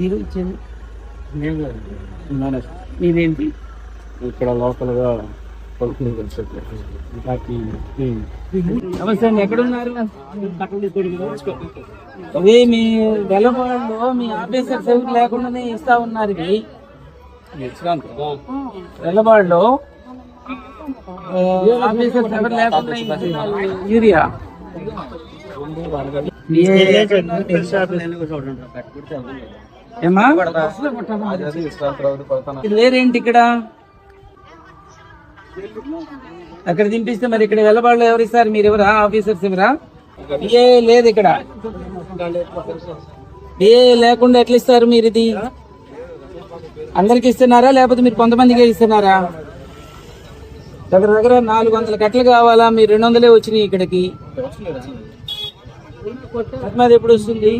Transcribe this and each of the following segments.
మీరు ఇచ్చేది. మీదేంటి ఇక్కడ లోకల్గా కొడుకుని నమస్తే ఎక్కడున్నారు అదే మీ మీ ఆఫీసర్ సేవకు లేకుండానే ఇస్తా ఉన్నారు ఆ, ఆఫీసర్ లేకుండా యూరియా ఏమా? వేరేంటి ఇక్కడ? అక్కడ దింపిస్తే మరి ఇక్కడ వెళ్ళబాడులో ఎవరు ఇస్తారు? మీరు ఎవరా? ఆఫీసర్స్ ఎవరా? ఏ లేదు ఇక్కడ. ఏ లేకుండా ఎట్లా ఇస్తారు మీరు ఇది? అందరికి ఇస్తున్నారా? లేకపోతే మీరు కొంతమందికే ఇస్తున్నారా? దగ్గర దగ్గర నాలుగు వందల కట్టలు కావాలా? మీరు రెండు వందలే వచ్చినాయి ఇక్కడికి. ఎప్పుడు వస్తుంది?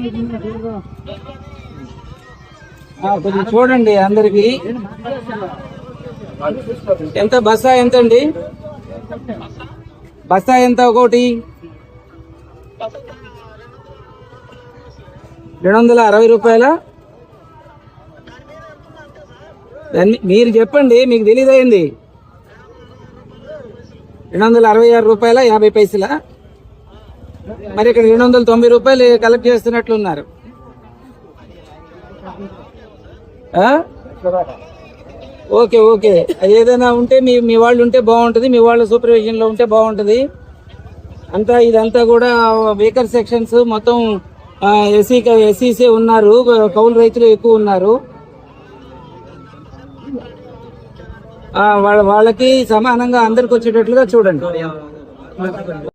కొంచెం చూడండి అందరికి. ఎంత బస్సా ఎంత అండి బస్సా ఎంత ఒకటి? రెండు వందల అరవై రూపాయల? మీరు చెప్పండి మీకు తెలియదైంది రెండు వందల అరవై ఆరు రూపాయల యాభై పైసల? మరి ఇక్కడ రెండు వందల తొంభై రూపాయలు కలెక్ట్ చేస్తున్నట్లున్నారు. Okay okay. ఏదైనా ఉంటే మీ మీ వాళ్ళు ఉంటే బాగుంటుంది మీ వాళ్ళ సూపర్విజన్లో ఉంటే బాగుంటుంది. అంతా ఇదంతా కూడా వేకర్ సెక్షన్స్ మొత్తం ఎస్సీ ఎస్సీసీ ఉన్నారు కౌలు రైతులు ఎక్కువ ఉన్నారు. వాళ్ళ వాళ్ళకి సమానంగా అందరికి వచ్చేటట్లుగా చూడండి.